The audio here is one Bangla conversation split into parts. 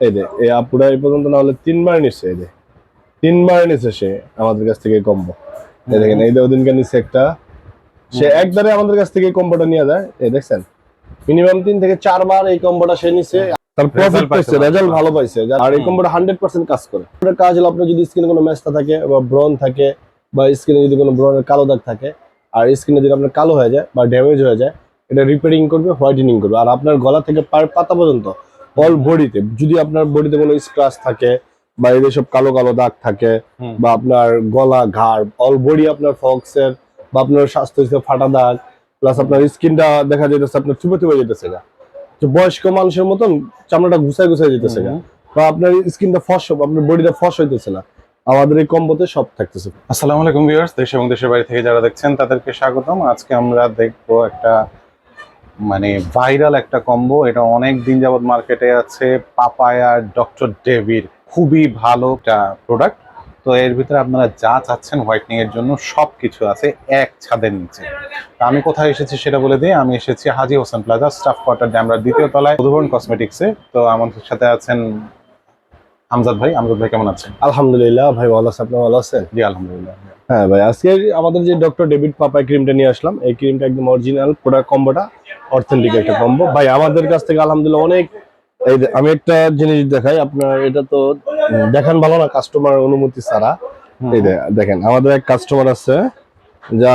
এই দে এই আপুরা এই পর্যন্ত না হলে তিনবার নিচ্ছে এই দে তিনবার নিচ্ছে সে আমাদের কাছ থেকে কম্বো। এই দেখেন এই যে ওদিনকে নিচ্ছে একটা। সে একবারে আমাদের কাছ থেকে কম্বোটা নিয়ে যায়। এই দেখছেন? মিনিমাম তিন থেকে চারবার এই কম্বোটা সে নিচ্ছে তার প্রফিট পাইছে রেজাল্ট ভালো। পাইছে। আর এই কম্বোটা হান্ড্রেড পার্সেন্ট কাজ করে। কাজ হলো আপনার যদি স্কিনে কোনো ম্যাচটা থাকে বা ব্রন থাকে বা স্কিনে যদি কোনো ব্রনের কালো দাগ থাকে আর স্কিনে যদি আপনার কালো হয়ে যায় বা ড্যামেজ হয়ে যায় এটা রিপেয়ারিং করবে হোয়াইটেনিং করবে। আর আপনার গলা থেকে পাতা পর্যন্ত অল বডিতে যদি আপনার বডিতে কোনো স্ক্রাচ থাকে বা এই সব কালো কালো দাগ থাকে বা আপনার গলা ঘাড় অল বডি আপনার ফক্সের বা আপনার স্বাস্থ্য হিসেবে ফাটা দাগ প্লাস আপনার স্কিনটা দেখা যেতেছে আপনার চুপে চুপে যেতেছে গা। তো বয়স্ক মানুষের মতন চামড়াটা ঘুষায় ঘুষায় যেতেছে না বা আপনার স্কিনটা ফস আপনার বডিটা ফস হইতেছে না। আমাদের এই কম্বোতে সব থাকতেছে। আসসালামু আলাইকুম ভিউয়ার্স দেশ এবং দেশের বাইরে থেকে যারা দেখছেন তাদেরকে স্বাগতম। আজকে আমরা দেখব একটা মানে ভাইরাল একটা কম্বো। এটা অনেক দিন যাবত মার্কেটে আছে। পাপায়া ডক্টর ডেভির খুবই ভালো একটা প্রোডাক্ট তো এর ভিতরে আপনারা যা চাচ্ছেন হোয়াইটনিং এর জন্য সব কিছু আছে এক ছাদের নিচে। তো আমি কোথায় এসেছি সেটা বলে দিই। আমি এসেছি Haji Hossain plaza staff quarter Demra দ্বিতীয় তলায় মধুবন কসমেটিক্সে তো আমাদের সাথে আছেন আমজাদ ভাই। আমজাদ ভাই কেমন আছেন? আলহামদুলিল্লাহ ভাই ভালো আছে? আপনি ভালো আছেন? জি আলহামদুলিল্লাহ। হ্যাঁ ভাই আজকে আমাদের যে ডক্টর ডেভিড পাপাই ক্রিমটা নিয়ে আসলাম এই ক্রিমটা একদম অরিজিনাল প্রোডাক্ট কম্বোটা অথেন্টিক একটা কম্বো ভাই আমাদের কাছ থেকে আলহামদুলিল্লাহ অনেক এই আমি একটা জিনিস দেখাই আপনার এটা তো দেখান ভালো না কাস্টমার অনুমতি ছাড়া। এই দেখেন আমাদের এক কাস্টমার আছে যা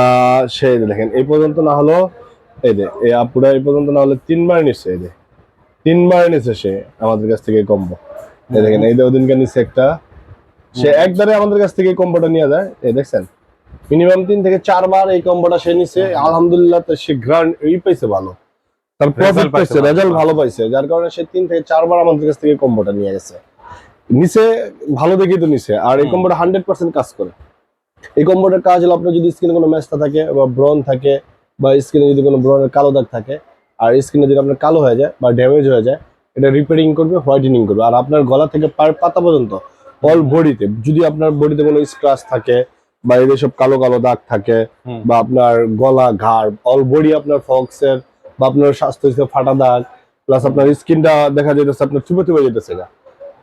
সে দেখেন এই পর্যন্ত না হলো এই যে এই আপুরা এই পর্যন্ত না হলে তিনবার নিচ্ছে এই যে। তিনবার নিচ্ছে সে আমাদের কাছ থেকে কম্বো এই দেখেন এই যে ওদিনকে নিচ্ছে একটা সে একবারে আমাদের কাছ থেকে কম্বোটা নিয়ে যায়। এই দেখছেন? মিনিমাম তিন থেকে চারবার এই কম্বোটা সে নিছে। আলহামদুলিল্লাহ তো সে গ্রান্ড এই পাইছে ভালো। তার প্রফিট পাইছে রেজাল্ট ভালো পাইছে। যার কারণে সে তিন থেকে চারবার আমাদের কাছ থেকে কম্বোটা নিয়ে গেছে। নিচে ভালো দেখেই তো নিছে। আর এই। কম্বোটা হান্ড্রেড পার্সেন্ট কাজ করে। এই কম্বোটার কাজ হলো আপনার যদি স্কিনে কোনো ম্যাচটা থাকে বা ব্রন থাকে বা স্কিনে যদি কোনো ব্রনের কালো দাগ থাকে আর স্কিনে যদি আপনার কালো হয়ে যায় বা ড্যামেজ হয়ে যায় এটা রিপেয়ারিং করবে হোয়াইটেনিং করবে। আর আপনার গলা থেকে পায়ের পাতা পর্যন্ত অল বডিতে যদি আপনার বডিতে কোনো স্ক্রাচ থাকে বা এই সব কালো কালো দাগ থাকে বা আপনার গলা ঘাড় অল বডি আপনার ফক্সের বা আপনার স্বাস্থ্য হিসেবে ফাটা দাগ প্লাস আপনার স্কিনটা দেখা যেতেছে আপনার চুপে চুপে যেতেছে গা।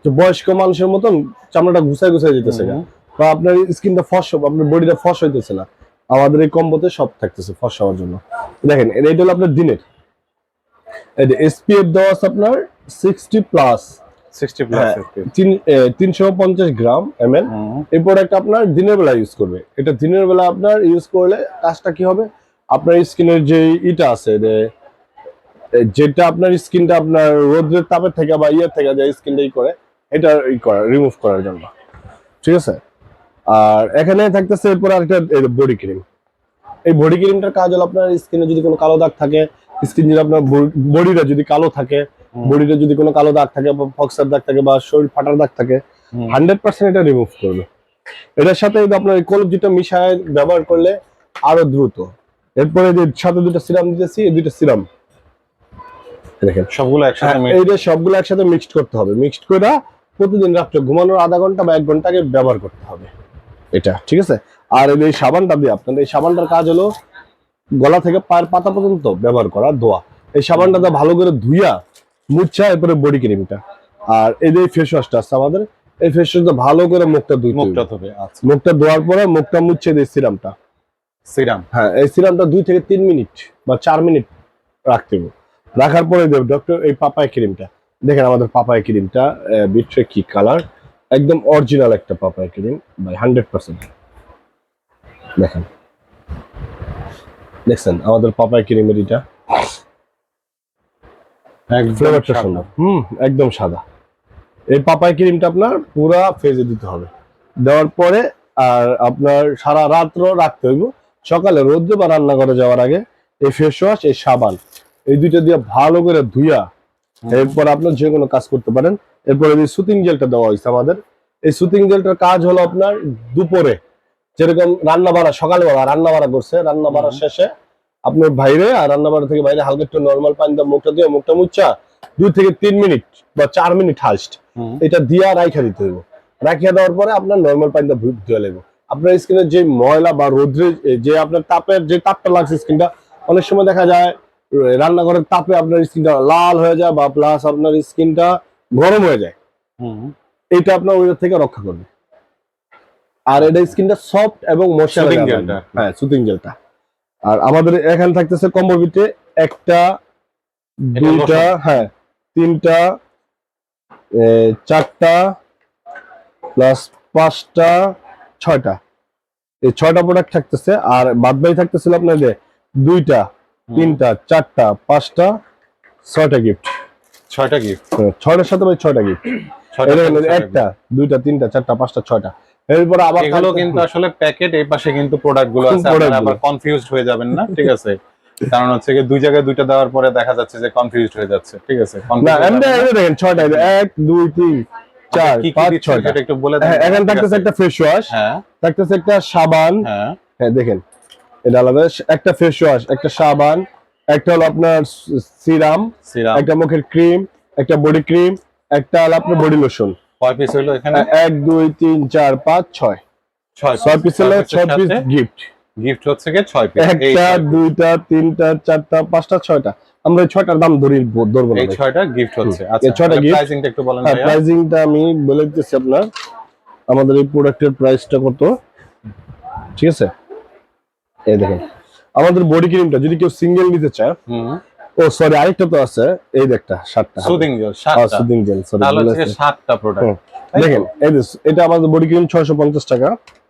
তো বয়স্ক মানুষের মতন চামড়াটা ঘুষায় ঘুষায় যেতেছে না বা আপনার স্কিনটা ফস আপনার বডিটা ফস হইতেছে না। আমাদের এই কম্বোতে সব থাকতেছে ফস হওয়ার জন্য। দেখেন এটা এটা হলো আপনার দিনের। এই যে এসপিএফ দেওয়া আছে আপনার সিক্সটি প্লাস সিক্সটি প্লাস হ্যাঁ। তিনশো পঞ্চাশ গ্রাম এম এল এই প্রোডাক্ট আপনার দিনের বেলা ইউজ করবে। এটা দিনের বেলা আপনার ইউজ করলে কাজটা কি হবে? আপনার স্কিনের যে ইটা আছে যেটা আপনার স্কিনটা আপনার রোদ্রের তাপের থেকে বা ইয়ের থেকে যে স্কিনটা ই করে এটা ই করা রিমুভ করার জন্য। ঠিক আছে? আর এখানে থাকতেছে এরপর আরেকটা বডি ক্রিম এই বডি ক্রিমটার কাজ হলো আপনার স্কিনে যদি কোনো কালো দাগ থাকে স্কিন যদি আপনার বডিটা যদি কালো থাকে বডিতে যদি কোনো কালো দাগ থাকে বা ফক্সার দাগ থাকে বা শরীর ফাটার দাগ থাকে হান্ড্রেড পার্সেন্ট এটা রিমুভ করবে। এটার সাথে আপনার যেটা মিশায় ব্যবহার করলে আরও দ্রুত। এরপরে যে সাথে দুটো সিরাম দিতেছি এই দুটো সিরাম। দেখেন। সবগুলো একসাথে হ্যাঁ, mix- এই যে সবগুলো একসাথে মিক্সড করতে হবে। মিক্সড করে প্রতিদিন রাত্রে ঘুমানোর আধা ঘণ্টা বা এক ঘণ্টা আগে ব্যবহার করতে হবে। এটা ঠিক আছে? আর এই সাবানটা দিয়ে আপনার এই সাবানটার কাজ হলো গলা থেকে পায়ের পাতা পর্যন্ত ব্যবহার করা ধোয়া। এই সাবানটা ভালো করে ধুইয়া মুচ্ছা এরপরে বডি ক্রিমটা আর এই যে ফেস ওয়াশটা আছে আমাদের এই ফেস ওয়াশটা ভালো করে মুখটা ধুইতে মুখটা হবে। আচ্ছা। মুখটা ধোয়ার পরে মুখটা মুচ্ছে দিয়ে সিরামটা। সিরাম। হ্যাঁ এই সিরামটা দুই থেকে তিন মিনিট বা চার মিনিট রাখতে হবে। রাখার পরে দেব ডক্টর এই পাপায় ক্রিমটা। দেখেন আমাদের পাপায় ক্রিমটা বিট্রে কি কালার একদম অরিজিনাল একটা papaya cream by hundred percent দেখেন। দেখছেন? আমাদের পাপায় ক্রিমের এটা ফ্লেভারটা সুন্দর হুম একদম সাদা। এই পাপায় ক্রিমটা আপনার পুরা ফেজে দিতে হবে। দেওয়ার পরে আর আপনার সারা রাত্র রাখতে হইব। সকালে রোদ্রে বা রান্না করে যাওয়ার আগে এই ফেস ওয়াশ এই সাবান এই দুইটা দিয়ে ভালো করে ধুইয়া এরপর আপনার যে কোনো কাজ করতে পারেন। এরপরে যে সুতিং জেলটা দেওয়া হয়েছে আমাদের। এই সুতিং জেলটার কাজ হলো আপনার দুপুরে যেরকম রান্না বাড়া সকালে বাড়া রান্না বাড়া করছে রান্না বাড়া শেষে আপনার বাইরে আর রান্না বাড়া থেকে বাইরে হালকা একটু নর্মাল পানি দিয়ে মুখটা দিয়ে মুখটা মুচ্ছা দুই থেকে তিন মিনিট বা চার মিনিট হাস্ট। এটা দিয়া রাইখা দিতে হইব। রাখিয়া দেওয়ার পরে আপনার নর্মাল পানিটা ধুয়ে লাগবে আপনার স্কিনের যে ময়লা বা রোদ্রে যে আপনার তাপের যে তাপটা লাগছে স্কিনটা অনেক সময় দেখা যায় রান্নাঘরের তাপে আপনার স্কিনটা লাল হয়ে যায় বা প্লাস আপনার স্কিনটা গরম হয়ে যায়। এটা আপনার ওইটা থেকে রক্ষা করবে। আর এটা স্কিনটা সফট এবং মশা Soothing gel-টা। হ্যাঁ সুতিং জেলটা আর আমাদের এখানে থাকতেছে কম্বো বিটে একটা দুইটা হ্যাঁ তিনটা চারটা প্লাস পাঁচটা ছয়টা। এই ছয়টা প্রোডাক্ট থাকতেছে আর বাদ বাকি থাকতেছিল আপনার যে দুইটা তিনটা চারটা পাঁচটা ছয়টা গিফট ছয়টা গিফট ছয়টার সাথে ভাই ছয়টা গিফট একটা দুইটা তিনটা চারটা পাঁচটা ছয়টা। এরপর আবার এগুলো কিন্তু আসলে প্যাকেট এই পাশে কিন্তু প্রোডাক্টগুলো আছে আপনারা আবার কনফিউজড হয়ে যাবেন না ঠিক আছে? কারণ হচ্ছে দুই জায়গায় দুইটা দেওয়ার পরে দেখা যাচ্ছে যে কনফিউজড হয়ে যাচ্ছে ঠিক আছে? না এমনি এই দেখেন ছয়টা এক দুই তিন চার কি কি পাঁচ ছয়টা। একটু বলে দেন। হ্যাঁ, এখানে থাকতেছে একটা ফেস ওয়াশ হ্যাঁ। থাকতেছে একটা সাবান। হ্যাঁ। হ্যাঁ দেখেন এটা আলাদা। একটা ফেস ওয়াশ একটা সাবান একটা হলো আপনার সিরাম সিরাম একটা মুখের ক্রিম একটা বডি ক্রিম একটা হলো আপনার বডি লোশন কয় পিস হইল এখানে? এক দুই তিন চার পাঁচ ছয়। ছয় ছয় পিস হলো ছয় পিস গিফট গিফট হচ্ছে কি ছয় পিস একটা দুইটা তিনটা চারটা পাঁচটা ছয়টা। আমরা ছয়টার দাম ধরি ধরবো না এই ছয়টা গিফট হচ্ছে। আচ্ছা ছয়টা gift। প্রাইসিংটা একটু বলেন হ্যাঁ ভাইয়া। প্রাইসিংটা আমি বলে দিতেছি আপনার। আমাদের এই প্রোডাক্টের প্রাইসটা কত? ঠিক আছে? এই দেখেন। আমাদের বডি ক্রিমটা যদি কেউ সিঙ্গেল নিতে চায় হুম। ও সরি আরেকটা তো আছে। এই দেখটা সাতটা। সুদিং জেল সাতটা। সুদিং জেল সরি তাহলে হচ্ছে সাতটা প্রোডাক্ট দেখেন এই যে এটা আমাদের বডি ক্রিম ছয়শো পঞ্চাশ টাকা।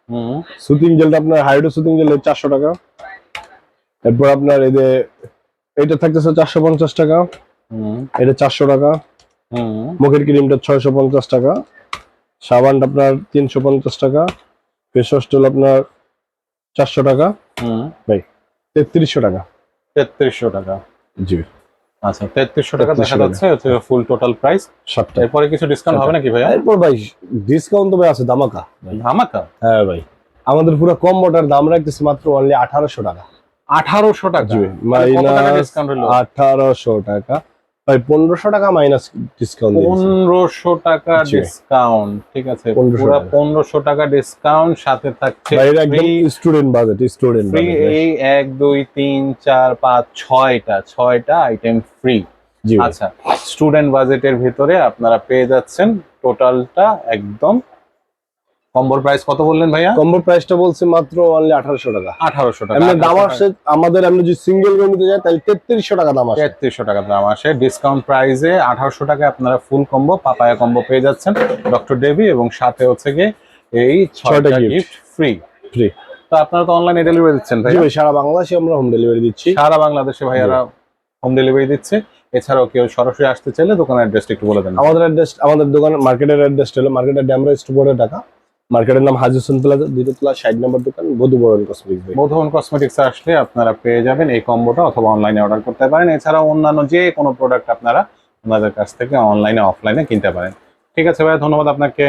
হুম। সুতিং জেলটা আপনার হাইড্রো সুতিং জেল চারশো টাকা। এরপর আপনার এই যে এটা থাকতেছে চারশো পঞ্চাশ টাকা। হুম। এটা চারশো টাকা। হুম। মুখের ক্রিমটা ছয়শো পঞ্চাশ টাকা। সাবানটা আপনার তিনশো পঞ্চাশ টাকা। ফেস ওয়াশটা হলো আপনার চারশো টাকা। হুম। তেত্রিশশো টাকা। তেত্রিশশো টাকা। জি। আচ্ছা তেত্রিশশো টাকা দেখা যাচ্ছে হচ্ছে ফুল টোটাল প্রাইস সবটা এরপরে কিছু ডিসকাউন্ট হবে নাকি ভাই এরপর ভাই ডিসকাউন্ট তো ভাই আছে দামাকা ধামাকা? হ্যাঁ ভাই আমাদের পুরো কম মোটার দাম রাখতেছি মাত্র অনলি আঠারোশো টাকা। আঠারোশো টাকা? জি মাইনাস আঠারোশো টাকা। ভাই পনেরোশো টাকা মাইনাস ডিসকাউন্ট পনেরোশো টাকা ডিসকাউন্ট ঠিক আছে? 1500 পুরো পনেরোশো টাকা ডিসকাউন্ট সাথে থাকছে একদম স্টুডেন্ট বাজেট স্টুডেন্ট ফ্রি এই এক দুই তিন চার পাঁচ ছয়টা ছয়টা আইটেম ফ্রি আচ্ছা স্টুডেন্ট বাজেটের ভিতরে আপনারা পেয়ে যাচ্ছেন টোটালটা একদম কম্বোর প্রাইস কত বললেন ভাইয়া? কম্বো প্রাইসটা বলছি মাত্র অনলি আঠারোশো টাকা। আঠারোশো টাকা এমনি দাম আসছে আমাদের এমনি যদি সিঙ্গেল রুম নিতে যায় তাহলে তেত্রিশশো টাকা দাম আসে। তেত্রিশশো টাকা দাম আসে। ডিসকাউন্ট প্রাইসে আঠারোশো টাকায় আপনারা ফুল কম্বো পাপায়া কম্বো পেয়ে যাচ্ছেন। ডক্টর ডেভি এবং সাথে হচ্ছে গিয়ে এই ছয়টা গিফট ফ্রি ফ্রি তো আপনারা তো অনলাইনে ডেলিভারি দিচ্ছেন ভাই সারা বাংলাদেশে আমরা হোম ডেলিভারি দিচ্ছি। সারা বাংলাদেশে ভাইয়ারা হোম ডেলিভারি দিচ্ছে। এছাড়াও কেউ সরাসরি আসতে চাইলে দোকানের অ্যাড্রেসটা একটু বলে দেন। আমাদের অ্যাড্রেস আমাদের দোকান মার্কেটের অ্যাড্রেস হলো মার্কেটের ড্যামরা স্টোরের টাকা মার্কেটের নাম হাজি হোসেন প্লাজা দ্বিতীয়তলা ষাট নম্বর দোকান মধুবরণ কসমেটিক্স মধুবরণ কসমেটিক্স আসলে আপনারা পেয়ে যাবেন এই কম্বোটা অথবা অনলাইনে অর্ডার করতে পারেন। এছাড়াও অন্যান্য যে কোনো প্রোডাক্ট আপনারা ওনাদের কাছ থেকে অনলাইনে অফলাইনে কিনতে পারেন। ঠিক আছে ভাই ধন্যবাদ আপনাকে।